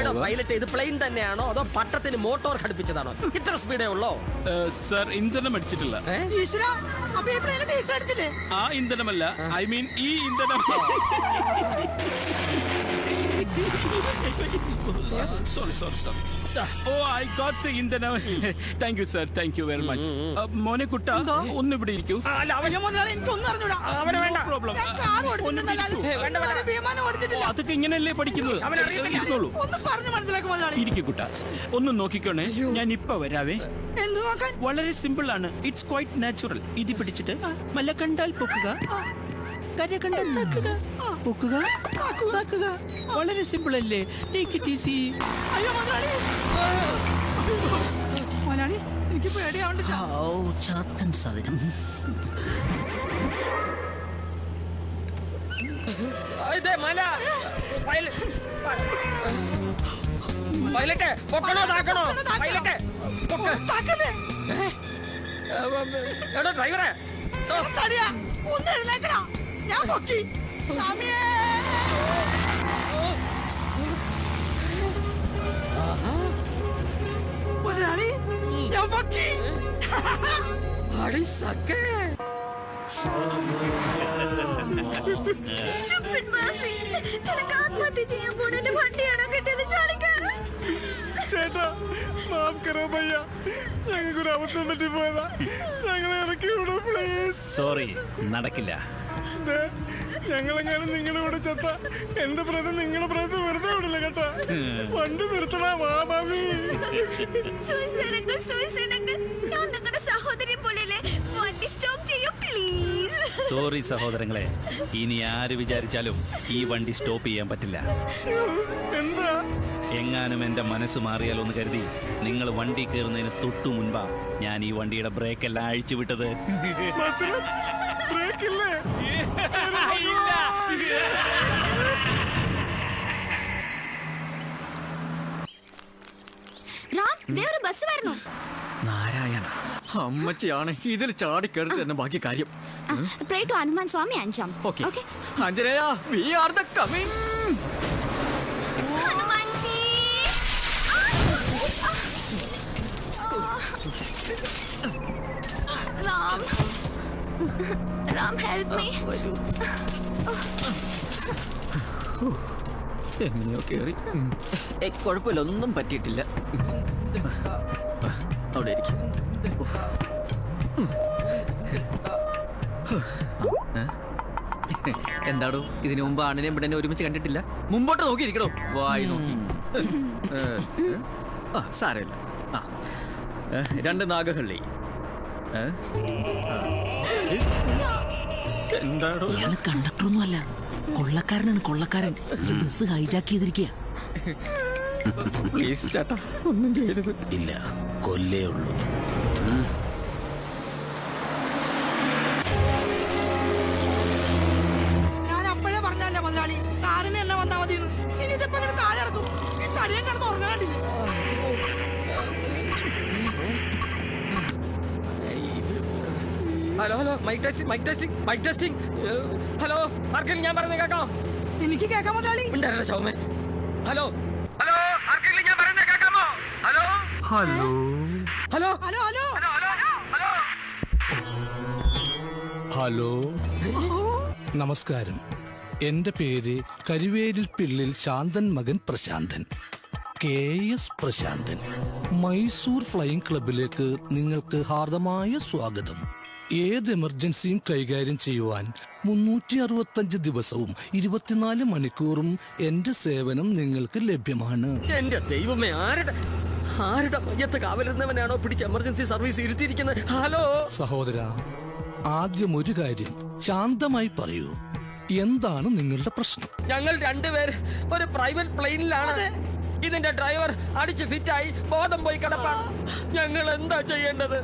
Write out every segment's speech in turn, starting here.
എടോ പൈലറ്റ് ഇത് പ്ലെയിൻ തന്നെയാണോ? അതോ പട്ടത്തിന് മോട്ടോർ ഘടിപ്പിച്ചതാണോ? ഇത്ര സ്പീഡേ ഉള്ളോ? സർ ഇന്ധനം അടിച്ചിട്ടില്ല. ആ ഇന്ധനമല്ല. ഐ മീൻ ഈ ഇന്ധനം. Sorry sorry sorry oh I got the ഇന്ധനം thank you sir thank you very much മോനെ കുട്ട ഒന്ന് ഇവിടെ ഇരിക്കൂ. അതൊക്കെ ഇങ്ങനെയല്ലേ പഠിക്കുന്നത്? ഇരിക്കൂ കുട്ട. ഒന്ന് നോക്കിക്കോണേ. ഞാൻ ഇപ്പൊ വരാവേ. എന്ത് നോക്കാൻ? വളരെ സിമ്പിൾ ആണ്. ഇറ്റ്സ് ക്വൈറ്റ് നാച്ചുറൽ ഇത് പിടിച്ചിട്ട് മല കണ്ടാൽ പൊക്കുക. വളരെ സിമ്പിൾ അല്ലേ ടേക്ക് ഇറ്റ് ഈസി അയ്യോ മുതലാളി. മുതലാളി എനിക്ക് പേടിയാവണ്ടില്ല ഓ ചാത്തൻ സാധനം. ഇതേ മല. പൈല- പൈലറ്റ് പൊക്കണോ താക്കണോ? പൈലറ്റ് പൊക്ക്. താക്കല്ലേ? എടോ ഡ്രൈവറെ. ഓ, തടിയാ. ഒന്ന് എഴുന്നേക്കടാ ഞാൻ പൊക്കി സ്വാമിയേ മുതലാളി ഞാൻ പൊക്കി സക്കേ. നിനക്ക് ആത്മഹത്യ ചെയ്യാൻ പോണ എന്റെ വണ്ടിയാണോ കിട്ടിയത്? ചാടിക്കാറ്! ചേട്ടാ മാഫ് കരോ ഭയ്യ ഞങ്ങൾക്കൊരു അബദ്ധം പറ്റി പോയതാ. ഞങ്ങളെ ഇറക്കി വിടൂ പ്ലീസ് സോറി നടക്കില്ല. ഞങ്ങളെങ്ങാനും നിങ്ങളുടെ കൂടെ ചത്ത. എന്റെ പ്രതി നിങ്ങളുടെ പ്രതി വെറുതെ വിടില്ല കേട്ടാ. വണ്ടി നിർത്തണ വാ ബാബി സഹോദരി പോലെയല്ലേ വണ്ടി സ്റ്റോപ്പ് ചെയ്യൂ പ്ലീസ് സോറി സഹോദരങ്ങളെ. ഇനി ആര് വിചാരിച്ചാലും ഈ വണ്ടി സ്റ്റോപ്പ് ചെയ്യാൻ പറ്റില്ല. എങ്ങാനും എന്റെ മനസ്സ് മാറിയാലോ എന്ന് കരുതി നിങ്ങൾ വണ്ടി കയറുന്നതിന് തൊട്ടു മുൻപാ ഞാൻ ഈ വണ്ടിയുടെ ബ്രേക്ക് എല്ലാം അഴിച്ചു വിട്ടത്. ബസ് വരുന്നു നാരായണ. അമ്മച്ചിയാണ് ഇതിൽ ചാടിക്കരുത് എന്ന ബാക്കി കാര്യം. പ്രേ ടു ഹനുമാൻ സ്വാമി അഞ്ചാം. Okay. Anjaneya we are the coming എങ്ങനെയോ കേറി. കുഴപ്പമില്ല ഒന്നും പറ്റിയിട്ടില്ല. അവിടെ ഇരിക്കും എന്താടോ ഇതിനു മുമ്പ് ആണിനെ ഇവിടെ ഒരുമിച്ച് കണ്ടിട്ടില്ല? മുമ്പോട്ട് നോക്കിയിരിക്കണോ? വായി നോക്കി? ആ സാരമില്ല. ആ. രണ്ട് നാഗഹള്ളി. എന്താടോ? ഇയാൾ അല്ല കൊള്ളക്കാരനാണ് കൊള്ളക്കാരൻ. ഈ ബസ് ഹൈജാക്ക് ചെയ്തിരിക്കുക പ്ലീസ് ചേട്ടാ ഒന്നും ചെയ്യരുത്. ഇല്ല. കൊല്ലേ ഉള്ളൂ. ഞാൻ അപ്പോഴേ പറഞ്ഞല്ലേ മുതലാളി കാറിന് എണ്ണ വന്നാ മതി ഇനി ഇതിപ്പോ ഇങ്ങനെ താഴെ ഇറക്കും. ഈ തടിയും കിടന്ന് ഉറങ്ങാണ്ടില്ല hello hello mic testing mic testing mic testing hello ആർക്കെങ്കിലും ഞാൻ പറയുന്നത് കേൾക്കാം. എനിക്ക് കേൾക്കാം മുതലാളി. ഉണ്ടായിരുന്ന ശവമേ ഹലോ ഹലോ ആർക്കെങ്കിലും ഞാൻ പറയുന്നത് കേൾക്കാമോ hello hello hello hello hello നമസ്കാരം. എന്റെ പേര് കരിവേലിൽ പിള്ളിൽ ശാന്തൻ മകൻ Prashanthan. K S Prashanthan. Mysore flying ക്ലബിലേക്ക് നിങ്ങൾക്ക് ഹാർദമായ സ്വാഗതം. ഏത് എമർജൻസിയും കൈകാര്യം ചെയ്യുവാൻ മുന്നൂറ്റി അറുപത്തഞ്ച് ദിവസവും ഇരുപത്തിനാല് മണിക്കൂറും എന്റെ സേവനം നിങ്ങൾക്ക് ലഭ്യമാണ്. എന്റെ ദൈവമേ ആരുടെ ആരുടെ മയ്യത്ത് കാവലിരുന്നവനാണോ പിടിച്ച് എമർജൻസി സർവീസ് ഇരുത്തിയിരിക്കുന്നത്? ഹലോ സഹോദര ആദ്യം ഒരു കാര്യം ശാന്തമായി പറയൂ. എന്താണ് നിങ്ങളുടെ പ്രശ്നം? ഞങ്ങൾ രണ്ടുപേര് ഒരു പ്രൈവറ്റ് പ്ലെയിനിലാണ് ഇതിന്റെ ഡ്രൈവർ അടിച്ച് ഫിറ്റായി ബോധം പോയി കിടപ്പാണ്. ഞങ്ങൾ എന്താ ചെയ്യേണ്ടത്?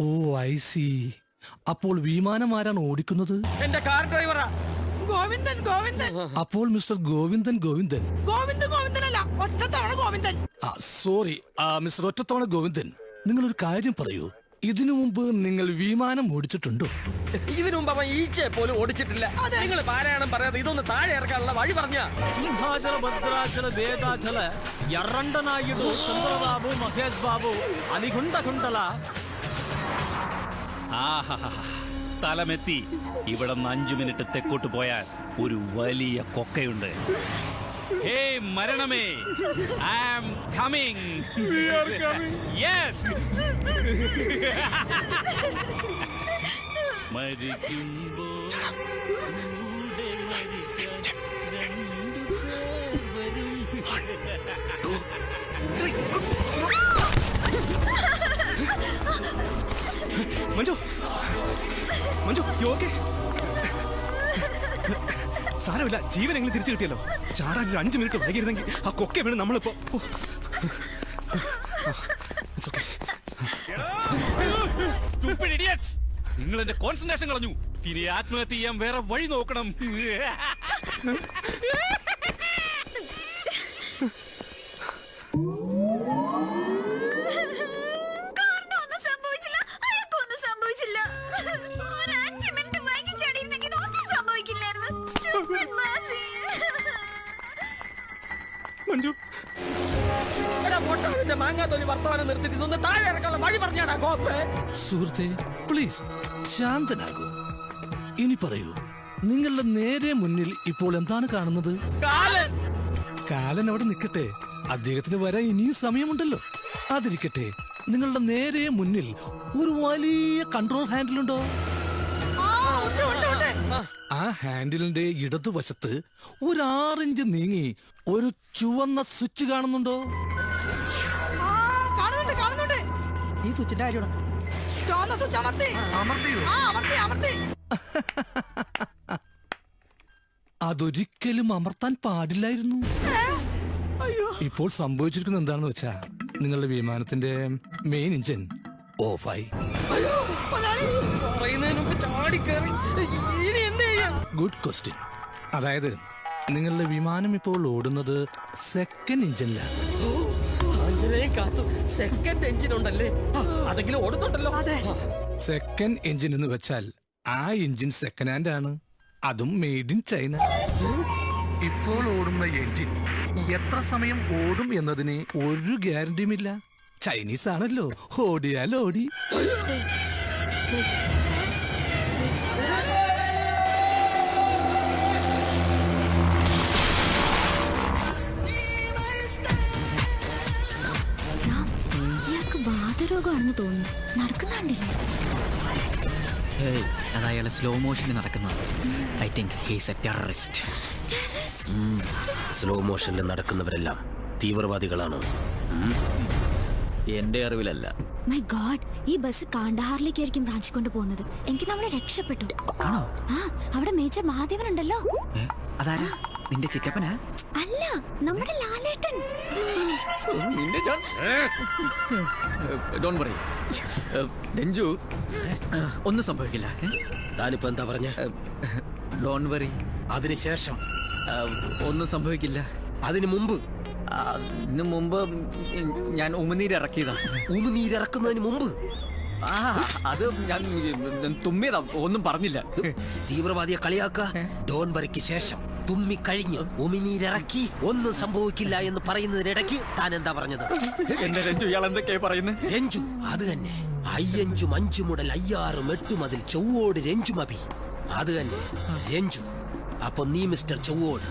ഓ ഐ സി അപ്പോൾ വിമാനം ആരാണ് ഓടിക്കുന്നത്? എന്റെ കാർ ഡ്രൈവറാ ഗോവിന്ദൻ ഗോവിന്ദൻ. അപ്പോൾ മിസ്റ്റർ ഗോവിന്ദൻ ഗോവിന്ദൻ. ഗോവിന്ദൻ ഗോവിന്ദനല്ല ഒറ്റത്തവണ ഗോവിന്ദൻ. സോറി മിസ്റ്റർ ഒറ്റത്തവണ ഗോവിന്ദൻ. നിങ്ങൾ ഒരു കാര്യം പറയൂ. ഇതിനു മുമ്പ് നിങ്ങൾ വിമാനം ഓടിച്ചിട്ടുണ്ടോ? ഇതിനു മുമ്പ് അവൻ ഈച്ചയെ പോലും ഓടിച്ചിട്ടില്ല. നിങ്ങൾ പാരായണം പറയാതെ ഇതൊന്ന് താഴെ ഇറക്കാനുള്ള വഴി പറഞ്ഞ. സിംഹാചല ഭദ്രാചല വേദാചല എറണ്ടനായിടു ചന്ദ്രബാബു മഹേഷ് ബാബു അനികുണ്ട കുണ്ടല. ആഹാ. സ്ഥലമെത്തി. ഇവിടെ നിന്ന് അഞ്ചു മിനിറ്റ് തെക്കോട്ട് പോയാൽ ഒരു വലിയ കൊക്കയുണ്ട്. ഹേ മരണമേ. ഐ ആം കമ്മിങ് യെസ് വരും. മഞ്ജു. മഞ്ജു ജീവൻ എങ്ങനെ സാരമില്ല തിരിച്ചു കിട്ടിയല്ലോ. ചാടാൻ ഒരു അഞ്ചു മിനിറ്റ് വൈകിരുന്നെങ്കിൽ ആ കൊക്കെ വീണ് നമ്മളിപ്പോ! നിങ്ങൾ എന്റെ കോൺസെൻട്രേഷൻ കളഞ്ഞു. ഇനി ആത്മഹത്യ ചെയ്യാൻ വേറെ വഴി നോക്കണം. സുഹൃത്തെ പ്ലീസ് ശാന്തനാകൂ. ഇനി പറയൂ നിങ്ങളുടെ നേരെ മുന്നിൽ ഇപ്പോൾ എന്താണ് കാണുന്നത്? കാലൻ! കാലൻ അവിടെ നിൽക്കട്ടെ. അദ്ദേഹത്തിന് വരാൻ ഇനിയും സമയമുണ്ടല്ലോ. അതിരിക്കട്ടെ നിങ്ങളുടെ നേരെ മുന്നിൽ ഒരു വലിയ കൺട്രോൾ ഹാൻഡിൽ ഉണ്ടോ? ആ ഹാൻഡിലിന്റെ ഇടതുവശത്ത് ഒരു ആറിഞ്ച് നീങ്ങി ഒരു ചുവന്ന സ്വിച്ച് കാണുന്നുണ്ടോ? ആ, കാണുന്നുണ്ട് കാണുന്നുണ്ട്. ഈ സ്വിച്ചിന്റെ കാര്യമാണ്? ചുവന്ന സ്വിച്ച് അമർത്തി അമർത്തിയോ? ആ അമർത്തി അമർത്തി. അതൊരിക്കലും അമർത്താൻ പാടില്ലായിരുന്നു. ഇപ്പോൾ സംഭവിച്ചിരിക്കുന്നത് എന്താണെന്ന് വെച്ചാ നിങ്ങളുടെ വിമാനത്തിന്റെ മെയിൻ എഞ്ചിൻ ഓഫായി ഗുഡ് ക്വസ്റ്റ്യൻ അതായത് നിങ്ങളുടെ വിമാനം ഇപ്പോൾ ഓടുന്നത് സെക്കൻഡ് എഞ്ചിനിലാണ് ആഞ്ജനേയം കാത്തു സെക്കൻഡ് എഞ്ചിൻ ഉണ്ടല്ലേ? ആ, അതെങ്കിലും ഓടുന്നുണ്ടല്ലോ. ആ, സെക്കൻഡ് എഞ്ചിൻ എന്ന് വെച്ചാൽ ആ എഞ്ചിൻ സെക്കൻഡ് ഹാൻഡ് ആണ്. അതും മെയ്ഡ് ഇൻ ചൈന ഇപ്പോൾ ഓടുന്ന എഞ്ചിൻ എത്ര സമയം ഓടും എന്നതിന് ഒരു ഗ്യാരണ്ടിയുമില്ല ചൈനീസ് ആണല്ലോ. ഓടിയാൽ ഓടി വാതരോഗമാണെന്ന് തോന്നുന്നു. നടക്കുന്നുണ്ടില്ലേ അത് സ്ലോ മോഷനിൽ നടക്കുന്നത് I think he's a terrorist slow മോഷനിൽ നടക്കുന്നവരെല്ലാം തീവ്രവാദികളാണോ. എന്റെ അറിവിലല്ല. മൈ ഗോഡ് ഈ ബസ് കാണ്ടഹാറിലേക്കായിരിക്കും ബ്രാഞ്ച് കൊണ്ട് പോകുന്നത്. എനിക്ക് നമ്മളെ രക്ഷപ്പെട്ടു. ആണോ? ആ അവിടെ മേജർ മഹാദേവൻ ഉണ്ടല്ലോ. അതാരാ? നിന്റെ ചിറ്റപ്പനാ? അല്ല നമ്മുടെ ലാലേട്ടൻ. നിന്റെ ജോൺ ഡോൺ പറയൂ രഞ്ജു ഒന്നും സംഭവിക്കില്ല. താനിപ്പോ എന്താ പറഞ്ഞ? ഡോൺ വറി അതിനുശേഷം ഒന്നും സംഭവിക്കില്ല. അതിനു മുമ്പ്? അതിനു മുമ്പ് ഞാൻ ഉമിനീരിറക്കിയതാ ഉമിനീരിറക്കുന്നതിന് മുമ്പ്? ആ അത് ഞാൻ തുമ്മിയതാ ഒന്നും പറഞ്ഞില്ല. തീവ്രവാദിയെ കളിയാക്ക. ഡോൺ വരയ്ക്ക് ശേഷം തുമ്മി കഴിഞ്ഞ് ഉമിനീരിറക്കി ഒന്നും സംഭവിക്കില്ല എന്ന് പറയുന്നതിനിടയ്ക്ക് താൻ എന്താ പറഞ്ഞത്? എന്റെ രഞ്ജു ഇയാൾ എന്തൊക്കെയാ പറയുന്നത് രഞ്ജു അത് തന്നെ. അയ്യഞ്ചും അഞ്ചു മുതൽ അയ്യാറും എട്ടും അതിൽ ചൊവ്വോട് രഞ്ജുമതി അത് തന്നെ. രഞ്ജു അപ്പൊ നീ മിസ്റ്റർ ചൊവ്വോട്.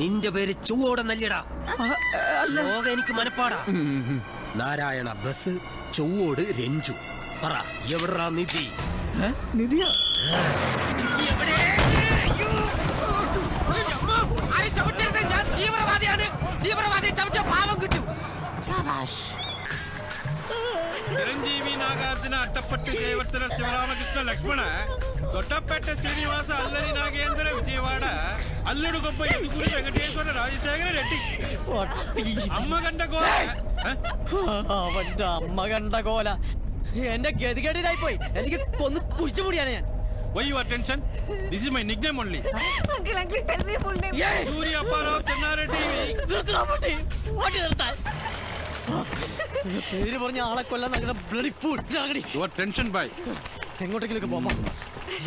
നിന്റെ പേര് ചൊവ്വോടെന്നല്ലടാ. ലോകം എനിക്ക് മനപ്പാടാ. നാരായണ ബസ് ചൊവ്വോട് രഞ്ജു. പറ എവിടാ നിധി നിധിയാ നിധി എവിടെ ഞാൻ തീവ്രവാദിയാണ് തീവ്രവാദിയെ ചവിട്ട പാവം കിട്ടും സബാഷ് ಚಿರಂಜೀವಿ ನಾಗಾರ್ಜುನ ಅಟ್ಟಪಟ್ಟು ಜಯವರ್ಧನ ಶಿವರಾಮಕೃಷ್ಣ ಲಕ್ಷ್ಮಣ ದೊಡ್ಡಪೇಟೆ ಶ್ರೀನಿವಾಸ ಅಲ್ಲರಿ ನಾಗೇಂದ್ರ ವಿಜಯವಾಡ ಅಲ್ಲಡುಗೊಬ್ಬ ಯದುಗುರು ವೆಂಕಟೇಶ್ವರ ರಾಜಶೇಖರ ರೆಡ್ಡಿ ಅಮ್ಮ ಗಂಡ ಗೋಲ ಅವന്റെ അമ്മ കണ്ട കോല എന്റെ ഗതികേടിലായി പോയി എനിക്ക് ഒന്ന് പുഷിച്ചു മുടിയാണ് ഞാൻ Why you attention? This is my nickname only. Uncle, uncle, tell me full name. ഏയ്! Surya Parao Channara TV. what is പട്ടി നിർത്താൻ. പേര് പറഞ്ഞ ആളെ കൊല്ലാൻ നടക്കണ bloody fool. You Your tension boy. എങ്ങോട്ടെങ്കിലൊക്കെ പോമ്മ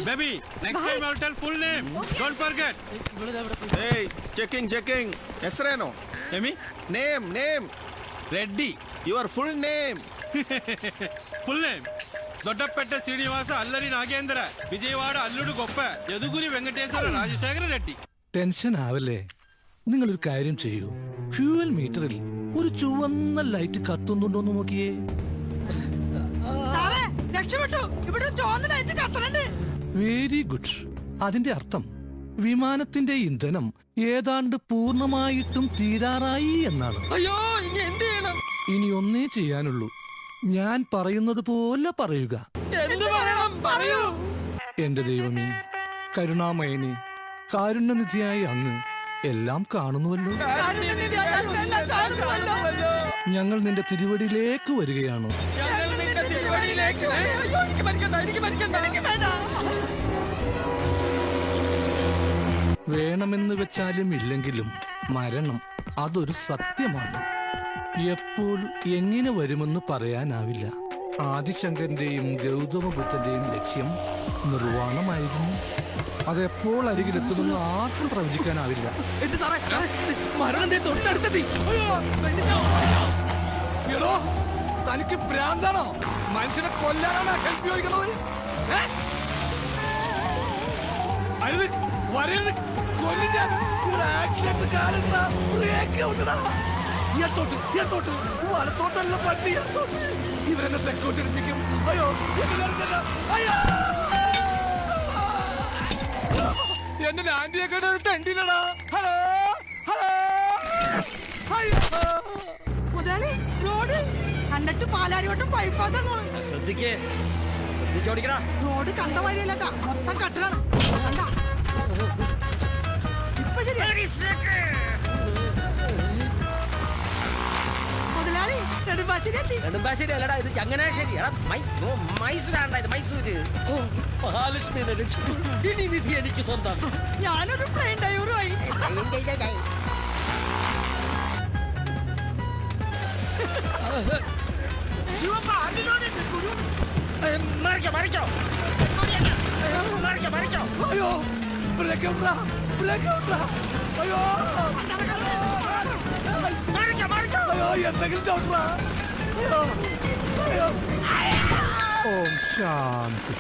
Baby, next time I'll tell full name. Don't forget. Hey, checking, checking. Esreno. Amy, Name, name. Reddy. Your full name. Full name Doddapeta Srinivasa Allari Nagendra Vijayawada అల్లుడు గొప్ప Yaduguri Venkateswara Rajasekhara Reddy tension ആവല്ലേ? നിങ്ങളൊരു കാര്യം ചെയ്യൂ. Fuel മീറ്ററിൽ ഒരു ചുവന്ന ലൈറ്റ് കത്തുന്നുണ്ടോ എന്ന് നോക്കിയേ രക്ഷപ്പെട്ടു. ഇവിടെ ചുവന്ന ലൈറ്റ് കത്തലുണ്ട്. വെരി ഗുഡ് അതിന്റെ അർത്ഥം വിമാനത്തിന്റെ ഇന്ധനം ഏതാണ്ട് പൂർണമായിട്ടും തീരാറായി എന്നാണ്. അയ്യോ ഇനി എന്ത് ചെയ്യണം? ഇനി ഒന്നേ ചെയ്യാനുള്ളൂ. ഞാൻ പറയുന്നത് പോലെ പറയുക. എന്ത് പറയണം? പറയൂ. എന്റെ ദൈവമേ കരുണാമയനെ കാരുണ്യനിധിയായി അങ്ങ് എല്ലാം കാണുന്നുവല്ലോ. ഞങ്ങൾ നിന്റെ തിരുവടിയിലേക്ക് വരികയാണ്. ഞങ്ങൾ നിന്റെ തിരുവഴിയിലേക്ക് അയ്യോ, എനിക്ക് മരിക്കണ്ട എനിക്ക് മരിക്കണ്ട. എനിക്ക് വേണ്ട. വേണമെന്ന് വെച്ചാലും ഇല്ലെങ്കിലും മരണം അതൊരു സത്യമാണ്. എപ്പോൾ എങ്ങനെ വരുമെന്ന് പറയാനാവില്ല. ആദിശങ്കരന്റെയും ഗൗതമ ബുദ്ധന്റെയും ലക്ഷ്യം നിർവാണമായിരുന്നു അതെപ്പോൾ അരികിലെത്തുമെന്ന് ആർക്കും പ്രവചിക്കാനാവില്ല. തനിക്ക് ഭ്രാന്താണോ? മനുഷ്യനെ കൊല്ലാനാണ് ഹെൽപ്പ് ചോദിക്കുന്നത്? വരരുത്. കൊല്ലും ആക്സിഡന്റ് കാലെടുത്താ ബ്രേക്ക് ഔട്ടടാ ഇടത്തോട്ട് ഇടത്തോട്ട് വലത്തോട്ടല്ല പട്ടി ഇടത്തോട്ട് ഇവരെന്നെ തെക്കോട്ടെടുപ്പിക്കും അയ്യോ. അയ്യോ എന്റെ ആന്റിയൊക്കെ തെണ്ടിയില്ലടാ ഹലോ ഹലോ അയ്യോ മുതലാളി റോഡ്. കണ്ടിട്ട് പാലാരിവട്ടം ബൈപ്പാസ് ആണ് ശ്രദ്ധിക്കേ. ശ്രദ്ധിച്ചോടിക്കടാ. റോഡ് കണ്ട വരിയല്ല മൊത്തം കട്ടലാണ്. കണ്ട? നെടുമ്പാശ്ശേരി അല്ലടാ ഇത് ചങ്ങനാശ്ശേരി. എടാ മൈസൂരാണ്ടാ ഇത് മൈസൂര്. മഹാലക്ഷ്മിയെ രക്ഷിച്ചു. ഇനി നിധി എനിക്ക് സ്വന്തം. ഞാനൊരു പ്ലെയിൻ ഡ്രൈവറുമായി മറിക്കോ മറിക്കോ. മറിക്കോ മറിക്കോ. അയ്യോ ബ്രേക്ക് ഔട്ടറാ ബ്രേക്ക് ഔട്ടറാ അയ്യോ. മറിക്കോ മറിക്കോ. അയ്യോ എന്തെങ്കിലും ചവിട്ടറാ അയ്യോ അയ്യോ ഓം ശാന്തി